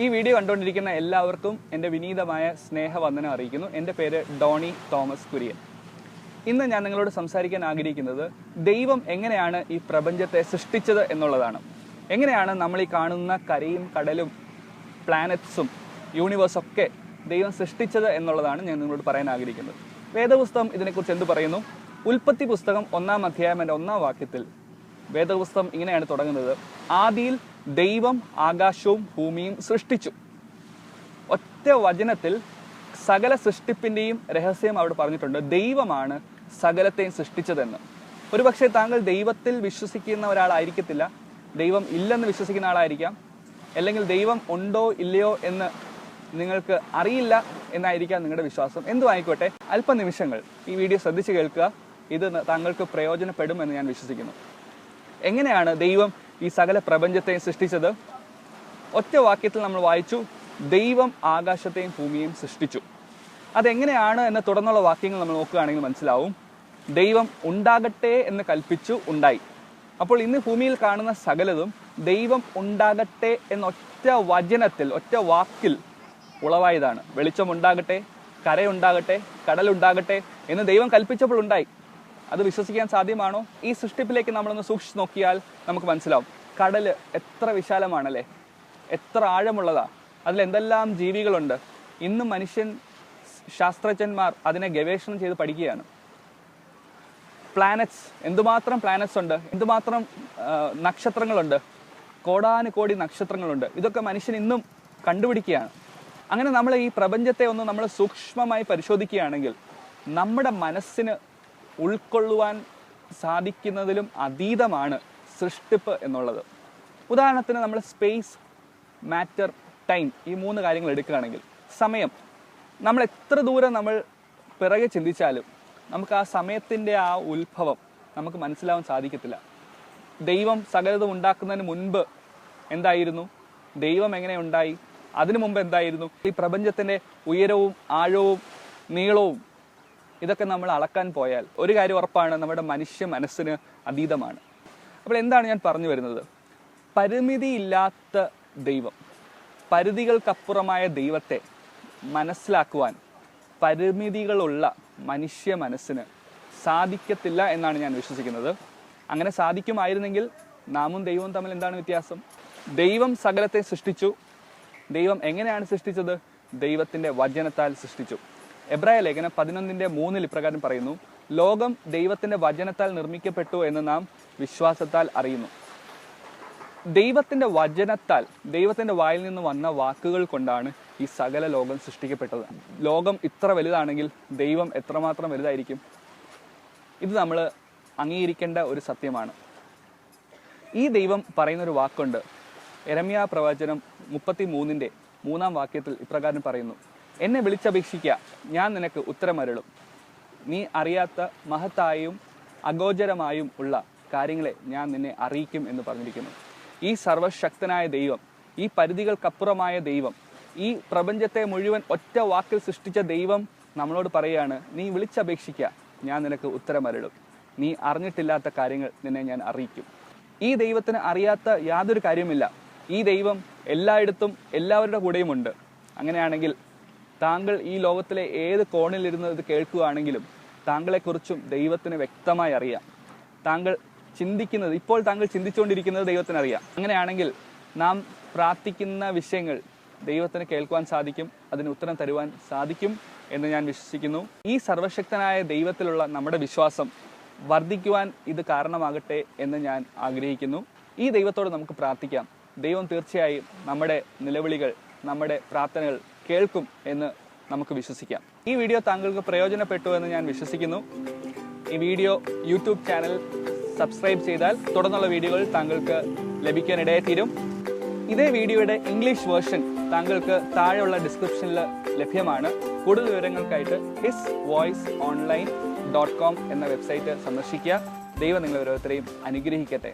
ഈ വീഡിയോ കണ്ടുകൊണ്ടിരിക്കുന്ന എല്ലാവർക്കും എന്റെ വിനീതമായ സ്നേഹവന്ദനം അറിയിക്കുന്നു. എന്റെ പേര് ഡോണി തോമസ് കുര്യൻ. ഇന്ന് ഞാൻ നിങ്ങളോട് സംസാരിക്കാൻ ആഗ്രഹിക്കുന്നത് ദൈവം എങ്ങനെയാണ് ഈ പ്രപഞ്ചത്തെ സൃഷ്ടിച്ചത് എന്നുള്ളതാണ്. എങ്ങനെയാണ് നമ്മൾ ഈ കാണുന്ന കരയും കടലും പ്ലാനറ്റ്സും യൂണിവേഴ്സൊക്കെ ദൈവം സൃഷ്ടിച്ചത് എന്നുള്ളതാണ് ഞാൻ നിങ്ങളോട് പറയാൻ ആഗ്രഹിക്കുന്നത്. വേദപുസ്തകം ഇതിനെക്കുറിച്ച് എന്ത് പറയുന്നു? ഉൽപ്പത്തി പുസ്തകം ഒന്നാം അധ്യായം എന്റെ ഒന്നാം വാക്യത്തിൽ വേദപുസ്തകം ഇങ്ങനെയാണ് തുടങ്ങുന്നത്. ആദിയിൽ ദൈവം ആകാശവും ഭൂമിയും സൃഷ്ടിച്ചു. ഒറ്റ വചനത്തിൽ സകല സൃഷ്ടിപ്പിന്റെയും രഹസ്യം അവിടെ പറഞ്ഞിട്ടുണ്ട്. ദൈവമാണ് സകലത്തെയും സൃഷ്ടിച്ചതെന്ന്. ഒരുപക്ഷെ താങ്കൾ ദൈവത്തിൽ വിശ്വസിക്കുന്ന ഒരാളായിരിക്കത്തില്ല. ദൈവം ഇല്ലെന്ന് വിശ്വസിക്കുന്ന ആളായിരിക്കാം. അല്ലെങ്കിൽ ദൈവം ഉണ്ടോ ഇല്ലയോ എന്ന് നിങ്ങൾക്ക് അറിയില്ല എന്നായിരിക്കാം നിങ്ങളുടെ വിശ്വാസം. എന്തു ആയിക്കോട്ടെ അല്പനിമിഷങ്ങൾ ഈ വീഡിയോ ശ്രദ്ധിച്ച് കേൾക്കുക. ഇത് താങ്കൾക്ക് പ്രയോജനപ്പെടുമെന്ന് ഞാൻ വിശ്വസിക്കുന്നു. എങ്ങനെയാണ് ദൈവം ഈ സകല പ്രപഞ്ചത്തെയും സൃഷ്ടിച്ചത്. ഒറ്റ വാക്യത്തിൽ നമ്മൾ വായിച്ചു ദൈവം ആകാശത്തെയും ഭൂമിയെയും സൃഷ്ടിച്ചു. അതെങ്ങനെയാണ് എന്ന് തുടർന്നുള്ള വാക്യങ്ങൾ നമ്മൾ നോക്കുകയാണെങ്കിൽ മനസ്സിലാവും. ദൈവം ഉണ്ടാകട്ടെ എന്ന് കൽപ്പിച്ചു ഉണ്ടായി. അപ്പോൾ ഇന്ന് ഭൂമിയിൽ കാണുന്ന സകലതും ദൈവം ഉണ്ടാകട്ടെ എന്ന ഒറ്റ വചനത്തിൽ ഒറ്റ വാക്കിൽ ഉളവായതാണ്. വെളിച്ചം ഉണ്ടാകട്ടെ കരയുണ്ടാകട്ടെ കടലുണ്ടാകട്ടെ എന്ന് ദൈവം കൽപ്പിച്ചപ്പോൾ ഉണ്ടായി. അത് വിശ്വസിക്കാൻ സാധ്യമാണോ? ഈ സൃഷ്ടിപ്പിലേക്ക് നമ്മളൊന്ന് സൂക്ഷിച്ചു നോക്കിയാൽ നമുക്ക് മനസ്സിലാവും. കടൽ എത്ര വിശാലമാണല്ലേ? എത്ര ആഴമുള്ളതാ. അതിൽ എന്തെല്ലാം ജീവികളുണ്ട്. ഇന്ന് മനുഷ്യൻ ശാസ്ത്രജ്ഞന്മാർ അതിനെ ഗവേഷണം ചെയ്ത് പഠിക്കുകയാണ്. പ്ലാനറ്റ്സ് എന്തുമാത്രം പ്ലാനറ്റ്സ് ഉണ്ട്? എന്തുമാത്രം നക്ഷത്രങ്ങളുണ്ട്? കോടാനുകോടി നക്ഷത്രങ്ങളുണ്ട്. ഇതൊക്കെ മനുഷ്യൻ ഇന്നും കണ്ടുപിടിക്കുകയാണ്. അങ്ങനെ നമ്മൾ ഈ പ്രപഞ്ചത്തെ ഒന്ന് നമ്മൾ സൂക്ഷ്മമായി പരിശോധിക്കുകയാണെങ്കിൽ നമ്മുടെ മനസ്സിന് ഉൾക്കൊള്ളുവാൻ സാധിക്കുന്നതിലും അതീതമാണ് സൃഷ്ടിപ്പ് എന്നുള്ളത്. ഉദാഹരണത്തിന് നമ്മൾ സ്പേസ് മാറ്റർ ടൈം ഈ മൂന്ന് കാര്യങ്ങൾ എടുക്കുകയാണെങ്കിൽ സമയം. നമ്മൾ എത്ര ദൂരം നമ്മൾ പിറകെ ചിന്തിച്ചാലും നമുക്ക് ആ സമയത്തിന്റെ ആ ഉത്ഭവം നമുക്ക് മനസ്സിലാവാൻ സാധിക്കത്തില്ല. ദൈവം സകലതും ഉണ്ടാക്കുന്നതിന് മുൻപ് എന്തായിരുന്നു? ദൈവം എങ്ങനെ ഉണ്ടായി? അതിനു മുമ്പ് എന്തായിരുന്നു? ഈ പ്രപഞ്ചത്തിന്റെ ഉയരവും ആഴവും നീളവും ഇതൊക്കെ നമ്മൾ അളക്കാൻ പോയാൽ ഒരു കാര്യം ഉറപ്പാണ് നമ്മുടെ മനുഷ്യ മനസ്സിന് അതീതമാണ്. അപ്പോൾ എന്താണ് ഞാൻ പറഞ്ഞു വരുന്നത്? പരിമിതിയില്ലാത്ത ദൈവം പരിധികൾക്കപ്പുറമായ ദൈവത്തെ മനസ്സിലാക്കുവാൻ പരിമിതികളുള്ള മനുഷ്യ മനസ്സിന് സാധിക്കത്തില്ല എന്നാണ് ഞാൻ വിശ്വസിക്കുന്നത്. അങ്ങനെ സാധിക്കുമായിരുന്നെങ്കിൽ നാമും ദൈവവും തമ്മിൽ എന്താണ് വ്യത്യാസം? ദൈവം സകലത്തെ സൃഷ്ടിച്ചു. ദൈവം എങ്ങനെയാണ് സൃഷ്ടിച്ചത്? ദൈവത്തിന്റെ വചനത്താൽ സൃഷ്ടിച്ചു. എബ്രായ ലേഖനം പതിനൊന്നിന്റെ മൂന്നിൽ ഇപ്രകാരം പറയുന്നു ലോകം ദൈവത്തിന്റെ വചനത്താൽ നിർമ്മിക്കപ്പെട്ടു എന്ന് നാം വിശ്വാസത്താൽ അറിയുന്നു. ദൈവത്തിന്റെ വചനത്താൽ ദൈവത്തിന്റെ വായിൽ നിന്ന് വന്ന വാക്കുകൾ കൊണ്ടാണ് ഈ സകല ലോകം സൃഷ്ടിക്കപ്പെട്ടത്. ലോകം ഇത്ര വലുതാണെങ്കിൽ ദൈവം എത്രമാത്രം വലുതായിരിക്കും? ഇത് നമ്മൾ അംഗീകരിക്കേണ്ട ഒരു സത്യമാണ്. ഈ ദൈവം പറയുന്നൊരു വാക്കുണ്ട്. എരമ്യ പ്രവചനം മുപ്പത്തി മൂന്നിന്റെ മൂന്നാം വാക്യത്തിൽ ഇപ്രകാരം പറയുന്നു. എന്നെ വിളിച്ചപേക്ഷിക്കുക ഞാൻ നിനക്ക് ഉത്തരമരുളും. നീ അറിയാത്ത മഹത്തായും അഗോചരമായും ഉള്ള കാര്യങ്ങളെ ഞാൻ നിന്നെ അറിയിക്കും എന്ന് പറഞ്ഞിരിക്കുന്നു. ഈ സർവശക്തനായ ദൈവം ഈ പരിധികൾക്കപ്പുറമായ ദൈവം ഈ പ്രപഞ്ചത്തെ മുഴുവൻ ഒറ്റ വാക്കിൽ സൃഷ്ടിച്ച ദൈവം നമ്മളോട് പറയുകയാണ് നീ വിളിച്ചപേക്ഷിക്കുക ഞാൻ നിനക്ക് ഉത്തരമരളും. നീ അറിഞ്ഞിട്ടില്ലാത്ത കാര്യങ്ങൾ നിന്നെ ഞാൻ അറിയിക്കും. ഈ ദൈവത്തിന് അറിയാത്ത യാതൊരു കാര്യവുമില്ല. ഈ ദൈവം എല്ലായിടത്തും എല്ലാവരുടെ കൂടെയുമുണ്ട്. അങ്ങനെയാണെങ്കിൽ താങ്കൾ ഈ ലോകത്തിലെ ഏത് കോണിലിരുന്ന് ഇത് കേൾക്കുകയാണെങ്കിലും താങ്കളെക്കുറിച്ചും ദൈവത്തിന് വ്യക്തമായി അറിയാം. താങ്കൾ ചിന്തിക്കുന്നത് ഇപ്പോൾ താങ്കൾ ചിന്തിച്ചുകൊണ്ടിരിക്കുന്നത് ദൈവത്തിന് അറിയാം. അങ്ങനെയാണെങ്കിൽ നാം പ്രാർത്ഥിക്കുന്ന വിഷയങ്ങൾ ദൈവത്തിന് കേൾക്കുവാൻ സാധിക്കും അതിന് ഉത്തരം തരുവാൻ സാധിക്കും എന്ന് ഞാൻ വിശ്വസിക്കുന്നു. ഈ സർവശക്തനായ ദൈവത്തിലുള്ള നമ്മുടെ വിശ്വാസം വർദ്ധിക്കുവാൻ ഇത് കാരണമാകട്ടെ എന്ന് ഞാൻ ആഗ്രഹിക്കുന്നു. ഈ ദൈവത്തോട് നമുക്ക് പ്രാർത്ഥിക്കാം. ദൈവം തീർച്ചയായും നമ്മുടെ നിലവിളികൾ നമ്മുടെ പ്രാർത്ഥനകൾ കേൾക്കും എന്ന് നമുക്ക് വിശ്വസിക്കാം. ഈ വീഡിയോ താങ്കൾക്ക് പ്രയോജനപ്പെട്ടു എന്ന് ഞാൻ വിശ്വസിക്കുന്നു. ഈ വീഡിയോ യൂട്യൂബ് ചാനൽ സബ്സ്ക്രൈബ് ചെയ്താൽ തുടർന്നുള്ള വീഡിയോകൾ താങ്കൾക്ക് ലഭിക്കാനിടയായി തീരും. ഇതേ വീഡിയോയുടെ ഇംഗ്ലീഷ് വേർഷൻ താങ്കൾക്ക് താഴെയുള്ള ഡിസ്ക്രിപ്ഷനിൽ ലഭ്യമാണ്. കൂടുതൽ വിവരങ്ങൾക്കായിട്ട് his voice online dot com എന്ന വെബ്സൈറ്റ് സന്ദർശിക്കുക. ദൈവം നിങ്ങൾ ഓരോരുത്തരെയും അനുഗ്രഹിക്കട്ടെ.